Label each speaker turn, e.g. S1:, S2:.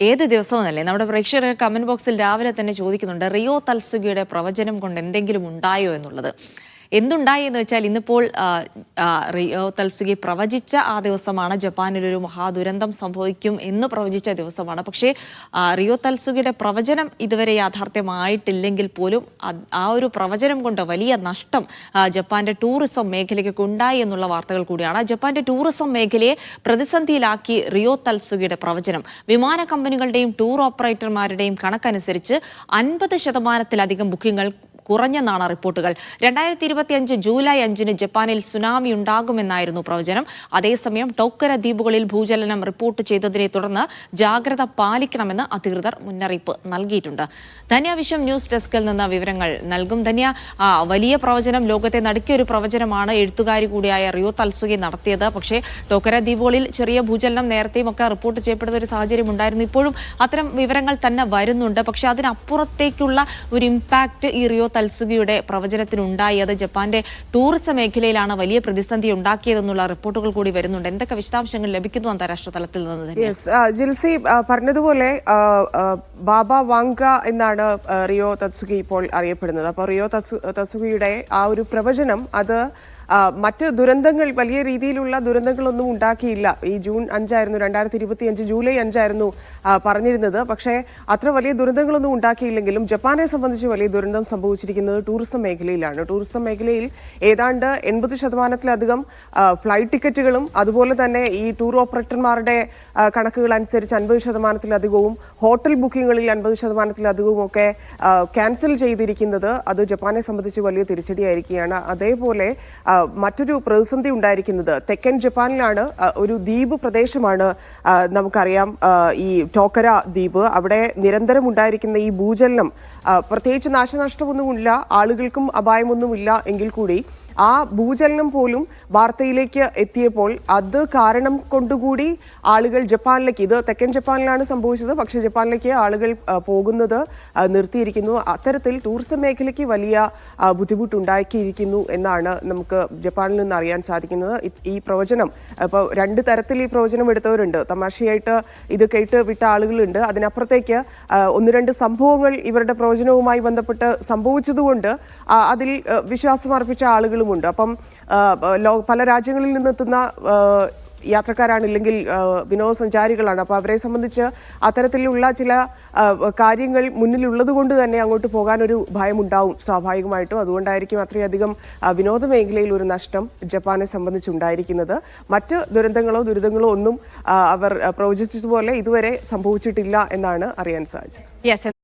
S1: ഏത് ദിവസവും അല്ലേ നമ്മുടെ പ്രേക്ഷകർ കമന്റ് ബോക്സിൽ രാവിലെ തന്നെ ചോദിക്കുന്നുണ്ട് റിയോ തൽസുഗിയുടെ പ്രവചനം കൊണ്ട് എന്തെങ്കിലും ഉണ്ടായോ എന്നുള്ളത്. എന്തുണ്ടായി എന്ന് വെച്ചാൽ ഇന്നിപ്പോൾ റിയോ തൽസുഗി പ്രവചിച്ച ആ ദിവസമാണ് ജപ്പാനിലൊരു മഹാദുരന്തം സംഭവിക്കും എന്ന് പ്രവചിച്ച ദിവസമാണ്. പക്ഷേ റിയോ തൽസുഗിയുടെ പ്രവചനം ഇതുവരെ യാഥാർത്ഥ്യമായിട്ടില്ലെങ്കിൽ പോലും ആ ഒരു പ്രവചനം കൊണ്ട് വലിയ നഷ്ടം ജപ്പാന്റെ ടൂറിസം മേഖലയ്ക്ക് ഉണ്ടായി എന്നുള്ള വാർത്തകൾ കൂടിയാണ്. ജപ്പാന്റെ ടൂറിസം മേഖലയെ പ്രതിസന്ധിയിലാക്കി റിയോ തൽസുഗിയുടെ പ്രവചനം. വിമാന കമ്പനികളുടെയും ടൂർ ഓപ്പറേറ്റർമാരുടെയും കണക്കനുസരിച്ച് അൻപത് ശതമാനത്തിലധികം ബുക്കിംഗ് കുറഞ്ഞെന്നാണ് റിപ്പോർട്ടുകൾ. രണ്ടായിരത്തി ഇരുപത്തിയഞ്ച് ജൂലൈ അഞ്ചിന് ജപ്പാനിൽ സുനാമി ഉണ്ടാകുമെന്നായിരുന്നു പ്രവചനം. അതേസമയം ടോക്കര ദ്വീപുകളിൽ ഭൂചലനം റിപ്പോർട്ട് ചെയ്തതിനെ തുടർന്ന് ജാഗ്രത പാലിക്കണമെന്ന് അധികൃതർ മുന്നറിയിപ്പ് നൽകിയിട്ടുണ്ട്. ധന്യ വിഷം ന്യൂസ് ഡെസ്കിൽ നിന്ന് വിവരങ്ങൾ നൽകും. ധന്യ വലിയ പ്രവചനം ലോകത്തെ നടുക്കിയ ഒരു പ്രവചനമാണ് എഴുത്തുകാരി കൂടിയായ റിയോ തൽസുകി നടത്തിയത്. പക്ഷേ ടോക്കര ദ്വീപുകളിൽ ചെറിയ ഭൂചലനം നേരത്തെയും ഒക്കെ റിപ്പോർട്ട് ചെയ്യപ്പെടുന്ന ഒരു സാഹചര്യം ഉണ്ടായിരുന്നു. ഇപ്പോഴും അത്തരം വിവരങ്ങൾ തന്നെ വരുന്നുണ്ട്. പക്ഷെ അതിനപ്പുറത്തേക്കുള്ള ഒരു ഇമ്പാക്ട് ഈ റിയോ തൽസുഗിയുടെ പ്രവചനത്തിനുണ്ടായി. അത് ജപ്പാന്റെ ടൂറിസം മേഖലയിലാണ് വലിയ പ്രതിസന്ധി ഉണ്ടാക്കിയതെന്നുള്ള റിപ്പോർട്ടുകൾ കൂടി വരുന്നുണ്ട്. എന്തൊക്കെ വിശദാംശങ്ങൾ ലഭിക്കുന്നു അന്താരാഷ്ട്ര തലത്തിൽ നിന്ന്
S2: ജിൽസി പറഞ്ഞതുപോലെ ബാബ വാങ്ക എന്നാണ് റിയോ തത്സുഗി ഇപ്പോൾ അറിയപ്പെടുന്നത്. അപ്പോൾ റിയോ തത്സു തത്സുഗിയുടെ ആ ഒരു പ്രവചനം അത് മറ്റ് ദുരന്തങ്ങൾ വലിയ രീതിയിലുള്ള ദുരന്തങ്ങളൊന്നും ഉണ്ടാക്കിയില്ല. ഈ ജൂൺ അഞ്ചായിരുന്നു രണ്ടായിരത്തി ഇരുപത്തി അഞ്ച് ജൂലൈ അഞ്ചായിരുന്നു പറഞ്ഞിരുന്നത്. പക്ഷേ അത്ര വലിയ ദുരന്തങ്ങളൊന്നും ഉണ്ടാക്കിയില്ലെങ്കിലും ജപ്പാനെ സംബന്ധിച്ച് വലിയ ദുരന്തം സംഭവിച്ചിരിക്കുന്നത് ടൂറിസം മേഖലയിലാണ്. ടൂറിസം മേഖലയിൽ ഏതാണ്ട് എൺപത് ശതമാനത്തിലധികം ഫ്ലൈറ്റ് ടിക്കറ്റുകളും അതുപോലെ തന്നെ ഈ ടൂർ ഓപ്പറേറ്റർമാരുടെ കണക്കുകൾ അനുസരിച്ച് അൻപത് ശതമാനത്തിലധികവും ഹോട്ടൽ ബുക്കിങ്ങുകളിൽ അൻപത് ശതമാനത്തിലധികവും ഒക്കെ ക്യാൻസൽ ചെയ്തിരിക്കുന്നത് അത് ജപ്പാനെ സംബന്ധിച്ച് വലിയ തിരിച്ചടിയായിരിക്കുകയാണ്. അതേപോലെ മറ്റൊരു പ്രതിസന്ധി ഉണ്ടായിരിക്കുന്നത്. തെക്കൻ ജപ്പാനിലാണ് ഒരു ദ്വീപ് പ്രദേശമാണ് നമുക്കറിയാം ഈ ടോക്കര ദ്വീപ്. അവിടെ നിരന്തരം ഉണ്ടായിരിക്കുന്ന ഈ ഭൂചലനം പ്രത്യേകിച്ച് നാശനഷ്ടമൊന്നുമില്ല ആളുകൾക്കും അപായമൊന്നുമില്ല എങ്കിൽ കൂടി ആ ഭൂചലനം പോലും വാർത്തയിലേക്ക് എത്തിയപ്പോൾ അത് കാരണം കൊണ്ടുകൂടി ആളുകൾ ജപ്പാനിലേക്ക് ഇത് തെക്കൻ ജപ്പാനിലാണ് സംഭവിച്ചത് പക്ഷേ ജപ്പാനിലേക്ക് ആളുകൾ പോകുന്നത് നിർത്തിയിരിക്കുന്നു. അത്തരത്തിൽ ടൂറിസം മേഖലയ്ക്ക് വലിയ ബുദ്ധിമുട്ടുണ്ടാക്കിയിരിക്കുന്നു എന്നാണ് നമുക്ക് ജപ്പാനിൽ നിന്ന് അറിയാൻ സാധിക്കുന്നത് ഈ പ്രവചനം. ഇപ്പോൾ രണ്ട് തരത്തിൽ ഈ പ്രവചനം എടുത്തവരുണ്ട്. തമാശയായിട്ട് ഇത് കേട്ട് വിട്ട ആളുകളുണ്ട്. അതിനപ്പുറത്തേക്ക് ഒന്ന് രണ്ട് സംഭവങ്ങൾ ഇവരുടെ പ്രവചനവുമായി ബന്ധപ്പെട്ട് സംഭവിച്ചതുകൊണ്ട് അതിൽ വിശ്വാസം അർപ്പിച്ച ആളുകളുമുണ്ട്. അപ്പം പല രാജ്യങ്ങളിൽ നിന്നെത്തുന്ന ആ, യാത്രക്കാരാണ് ഇല്ലെങ്കിൽ വിനോദസഞ്ചാരികളാണ്. അപ്പോൾ അവരെ സംബന്ധിച്ച് അത്തരത്തിലുള്ള ചില കാര്യങ്ങൾ മുന്നിലുള്ളത് കൊണ്ട് തന്നെ അങ്ങോട്ട് പോകാനൊരു ഭയമുണ്ടാവും സ്വാഭാവികമായിട്ടും. അതുകൊണ്ടായിരിക്കും അത്രയധികം വിനോദ മേഖലയിൽ ഒരു നഷ്ടം ജപ്പാനെ സംബന്ധിച്ചുണ്ടായിരിക്കുന്നത്. മറ്റ് ദുരന്തങ്ങളോ ദുരിതങ്ങളോ ഒന്നും അവർ പ്രവചിച്ചതുപോലെ ഇതുവരെ സംഭവിച്ചിട്ടില്ല എന്നാണ് അറിയാൻ സാധിച്ചത്.